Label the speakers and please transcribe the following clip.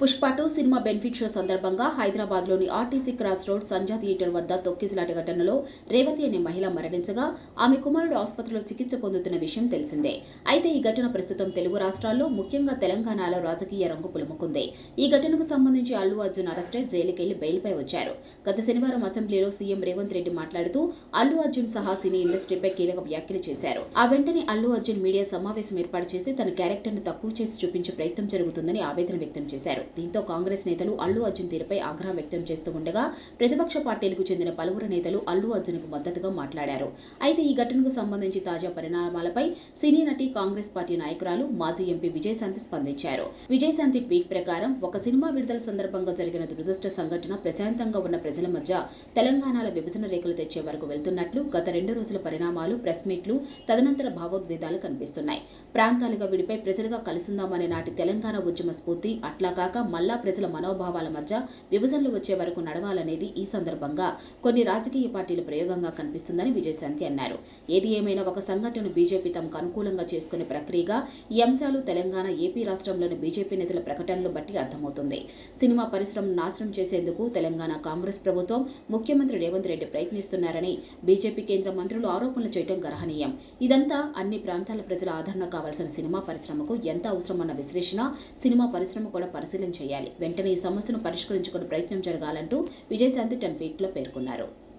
Speaker 1: Pushpa two cinema benefit show సందర్భంగా హైదరాబాద్లోని RTC cross road సంజా theatre వద్ద తొక్కిసలాట ఘటనలో రేవతి అనే మహిళ మరణించగా ఆమె కుమారుడు ఆసుపత్రిలో చికిత్స పొందుతున్న విషయం తెలిసిందే. అయితే ఈ ఘటన ప్రస్తుతం తెలుగు రాష్ట్రాల్లో ముఖ్యంగా తెలంగాణలో రాజకీయ రంగు పులుముకుంది. ఈ ఘటనకు సంబంధించి అల్లు అర్జున్ అరెస్టే జైలుకెళ్ళి బెయిల్పై వచ్చారు. గత శనివారం అసెంబ్లీలో సీఎం రేవంత్ రెడ్డి మాట్లాడుతూ అల్లు అర్జున్ సహా సినీ ఇండస్ట్రీపై కీలక వ్యాఖ్యలు చేశారు. ఆ వెంటనే అల్లు అర్జున్ మీడియా సమావేశం ఏర్పాటు చేసి తన క్యారెక్టర్ను తక్కువ చేసి చూపించే ప్రయత్నం జరుగుతుందని ఆవేదన వ్యక్తం చేశారు. దీంతో కాంగ్రెస్ నేతలు అల్లు అర్జున్ తీరుపై ఆగ్రహం వ్యక్తం చేస్తూ ఉండగా ప్రతిపక్ష పార్టీలకు చెందిన పలువురు నేతలు అల్లు అర్జున్కు మద్దతుగా మాట్లాడారు. అయితే ఈ ఘటనకు సంబంధించి తాజా పరిణామాలపై సినీ నటి కాంగ్రెస్ పార్టీ నాయకురాలు మాజీ ఎంపీ విజయశాంతి స్పందించారు. విజయశాంతి ట్వీట్ ప్రకారం ఒక సినిమా విడుదల సందర్భంగా జరిగిన దురదృష్ట సంఘటన ప్రశాంతంగా ఉన్న ప్రజల మధ్య తెలంగాణలో విభజన రేఖలు తెచ్చే వరకు వెళ్తున్నట్లు గత రెండు రోజుల పరిణామాలు ప్రెస్ మీట్లు తదనంతర భావోద్వేదాలు కనిపిస్తున్నాయి. ప్రాంతాలుగా విడిపై ప్రజలుగా కలుసుందామనే నాటి తెలంగాణ ఉద్యమ స్ఫూర్తి అట్లా కాక మళ్ళా ప్రజల మనోభావాల మధ్య విభజనలు వచ్చే వరకు నడవాలనేది ఈ సందర్భంగా కొన్ని రాజకీయ పార్టీల ప్రయోగంగా కనిపిస్తుందని విజయశాంతి అన్నారు. ఏది ఏమైనా ఒక సంఘటనను బీజేపీ తమకు అనుకూలంగా చేసుకునే ప్రక్రియగా ఈ అంశాలు తెలంగాణ ఏపీ రాష్ట్రంలోని బీజేపీ నేతల ప్రకటనలు బట్టి అర్థమవుతుంది. సినిమా పరిశ్రమను నాశనం చేసేందుకు తెలంగాణ కాంగ్రెస్ ప్రభుత్వం ముఖ్యమంత్రి రేవంత్ రెడ్డి ప్రయత్నిస్తున్నారని బీజేపీ కేంద్ర మంత్రులు ఆరోపణలు చేయడం గర్హనీయం. ఇదంతా అన్ని ప్రాంతాల ప్రజల ఆదరణ కావాల్సిన సినిమా పరిశ్రమకు ఎంత అవసరమన్న విశ్లేషణ సినిమా పరిశ్రమ కూడా పరిశీలన చేయాలి. వెంటనే ఈ సమస్యను పరిష్కరించుకునే ప్రయత్నం జరగాలంటూ విజయశాంతి టెన్ ట్వీట్లో పేర్కొన్నారు.